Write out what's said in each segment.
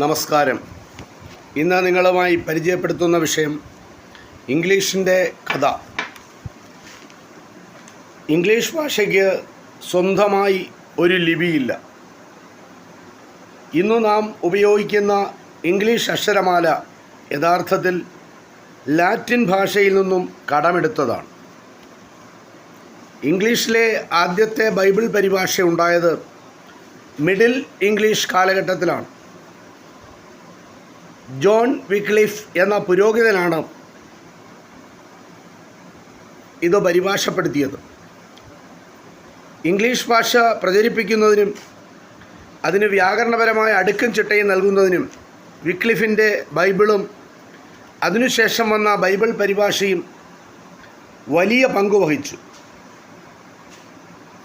നമസ്കാരം. ഇന്ന് നിങ്ങളുമായി പരിചയപ്പെടുത്തുന്ന വിഷയം ഇംഗ്ലീഷിന്റെ കഥ. ഇംഗ്ലീഷ് ഭാഷയ്ക്ക് സ്വന്തമായി ഒരു ലിപിയില്ല. ഇന്ന് നാം ഉപയോഗിക്കുന്ന ഇംഗ്ലീഷ് അക്ഷരമാല യഥാർത്ഥത്തിൽ ലാറ്റിൻ ഭാഷയിൽ നിന്നും കടമെടുത്തതാണ്. ഇംഗ്ലീഷിലെ ആദ്യത്തെ ബൈബിൾ പരിഭാഷ ഉണ്ടായത് മിഡിൽ ഇംഗ്ലീഷ് കാലഘട്ടത്തിലാണ്. ജോൺ വിക്ലിഫ് എന്ന പുരോഹിതനാണ് ഇത് പരിഭാഷപ്പെടുത്തിയത്. ഇംഗ്ലീഷ് ഭാഷ പ്രചരിപ്പിക്കുന്നതിനും അതിന് വ്യാകരണപരമായ അടുക്കും ചിട്ടയും നൽകുന്നതിനും വിക്ലിഫിന്റെ ബൈബിളും അതിനുശേഷം വന്ന ബൈബിൾ പരിഭാഷയും വലിയ പങ്ക് വഹിച്ചു.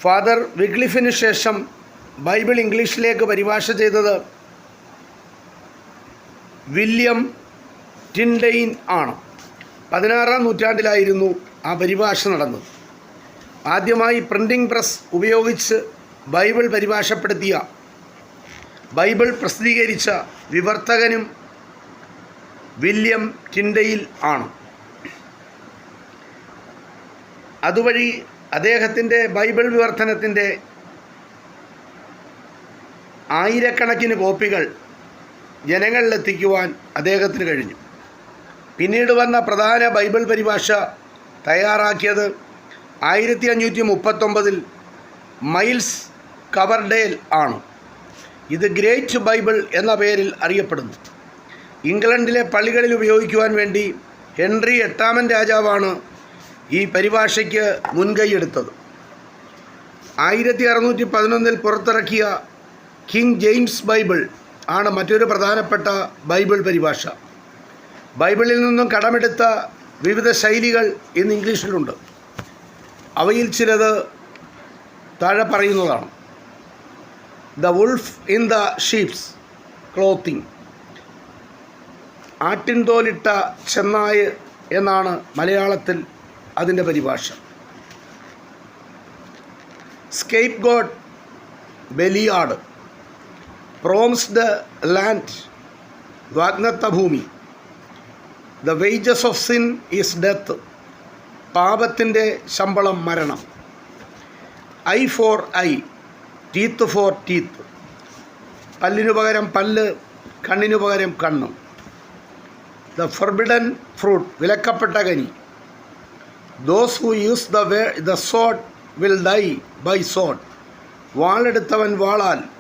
ഫാദർ വിക്ലിഫിന് ശേഷം ബൈബിൾ ഇംഗ്ലീഷിലേക്ക് പരിഭാഷ ചെയ്തത് വില്യം ടിൻഡെയിൻ ആണ്. പതിനാറാം നൂറ്റാണ്ടിലായിരുന്നു ആ പരിഭാഷ നടന്നത്. ആദ്യമായി പ്രിന്റിംഗ് പ്രസ് ഉപയോഗിച്ച് ബൈബിൾ പരിഭാഷപ്പെടുത്തിയ ബൈബിൾ പ്രസിദ്ധീകരിച്ച വിവർത്തകനും വില്യം ടിൻഡെയിൽ ആണ്. അതുവഴി അദ്ദേഹത്തിന്റെ ബൈബിൾ വിവർത്തനത്തിന്റെ ആയിരക്കണക്കിന് കോപ്പികൾ ജനങ്ങളിലെത്തിക്കുവാൻ അദ്ദേഹത്തിന് കഴിഞ്ഞു. പിന്നീട് വന്ന പ്രധാന ബൈബിൾ പരിഭാഷ തയ്യാറാക്കിയത് ആയിരത്തി അഞ്ഞൂറ്റി മുപ്പത്തൊമ്പതിൽ മൈൽസ് കവർഡേൽ ആണ്. ഇത് ഗ്രേറ്റ് ബൈബിൾ എന്ന പേരിൽ അറിയപ്പെടുന്നു. ഇംഗ്ലണ്ടിലെ പള്ളികളിൽ ഉപയോഗിക്കുവാൻ വേണ്ടി ഹെൻറി എട്ടാമൻ രാജാവാണ് ഈ പരിഭാഷയ്ക്ക് മുൻകൈയെടുത്തത് ആയിരത്തി അറുന്നൂറ്റി പതിനൊന്നിൽ പുറത്തിറക്കിയ കിങ് ജെയിംസ് ബൈബിൾ ആണ് മറ്റൊരു പ്രധാനപ്പെട്ട ബൈബിൾ പരിഭാഷ. ബൈബിളിൽ നിന്നും കടമെടുത്ത വിവിധ ശൈലികൾ ഇന്ന് ഇംഗ്ലീഷിലുണ്ട്. അവയിൽ ചിലത് താഴെ പറയുന്നതാണ്. The wolf in the sheep's clothing ആട്ടിൻതോലിട്ട ചെന്നായ് എന്നാണ് മലയാളത്തിൽ അതിന്റെ പരിഭാഷ. Scapegoat ബലിയാട്. പ്രോംസ്ഡ് ലാൻഡ് വാഗ്നത്ത ഭൂമി. The wages of sin is death പാപത്തിന്റെ ശമ്പളം മരണം. Eye for eye teeth for teeth. പല്ലിനു പകരം പല്ല് കണ്ണിനു പകരം കണ്ണ്. ദ ഫർബിഡൻ ഫ്രൂട്ട് വിലക്കപ്പെട്ട കനി. Those who use the way the sword will die by sword വാളെടുത്തവൻ വാളാൽ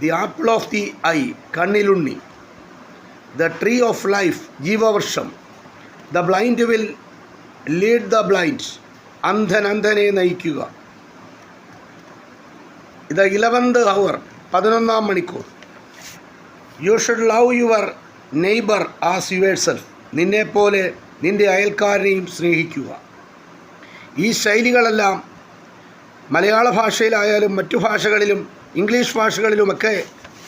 the apple of the eye കണ്ണിലുണ്ണി. The tree of life ജീവവർഷം. The blind will lead the blind അന്ധൻ അന്ധനെ നയിക്കുക. ഇത് ഇലവന്ത് ഹവർ പതിനൊന്നാം മണിക്കൂർ. You should love your neighbour as yourself നിന്നെപ്പോലെ നിന്റെ അയൽക്കാരനെയും സ്നേഹിക്കുക. ഈ ശൈലികളെല്ലാം മലയാള ഭാഷയിലായാലും മറ്റു ഭാഷകളിലും ഇംഗ്ലീഷ് ഭാഷകളിലുമൊക്കെ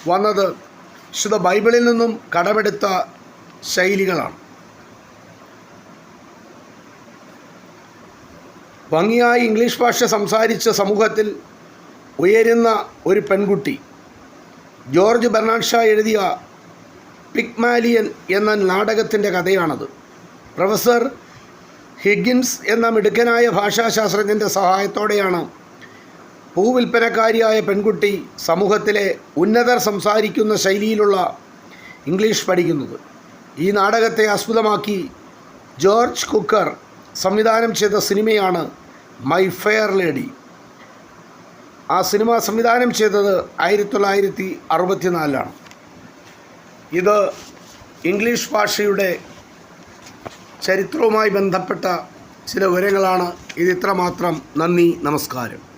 വന്നത് വിശുദ്ധ ബൈബിളിൽ നിന്നും കടമെടുത്ത ശൈലികളാണ്. ഭംഗിയായി ഇംഗ്ലീഷ് ഭാഷ സംസാരിച്ച സമൂഹത്തിൽ ഉയരുന്ന ഒരു പെൺകുട്ടി ജോർജ് ബെർണാഡ് ഷാ എഴുതിയ പിക്മാലിയൻ എന്ന നാടകത്തിന്റെ കഥയാണത്. പ്രൊഫസർ ഹിഗിൻസ് എന്ന മിടുക്കനായ ഭാഷാശാസ്ത്രജ്ഞന്റെ സഹായത്തോടെയാണ് പൂവിൽപ്പനക്കാരിയായ പെൺകുട്ടി സമൂഹത്തിലെ ഉന്നതർ സംസാരിക്കുന്ന ശൈലിയിലുള്ള ഇംഗ്ലീഷ് പഠിക്കുന്നത്. ഈ നാടകത്തെ ആസ്പദമാക്കി ജോർജ് കുക്കർ സംവിധാനം ചെയ്ത സിനിമയാണ് മൈ ഫെയർ ലേഡി. ആ സിനിമ സംവിധാനം ചെയ്തത് ആയിരത്തി തൊള്ളായിരത്തി അറുപത്തിനാലിലാണ് ഇത് ഇംഗ്ലീഷ് ഭാഷയുടെ ചരിത്രവുമായി ബന്ധപ്പെട്ട ചില വിവരങ്ങളാണ്. ഇത് ഇത്രമാത്രം നന്ദി നമസ്കാരം.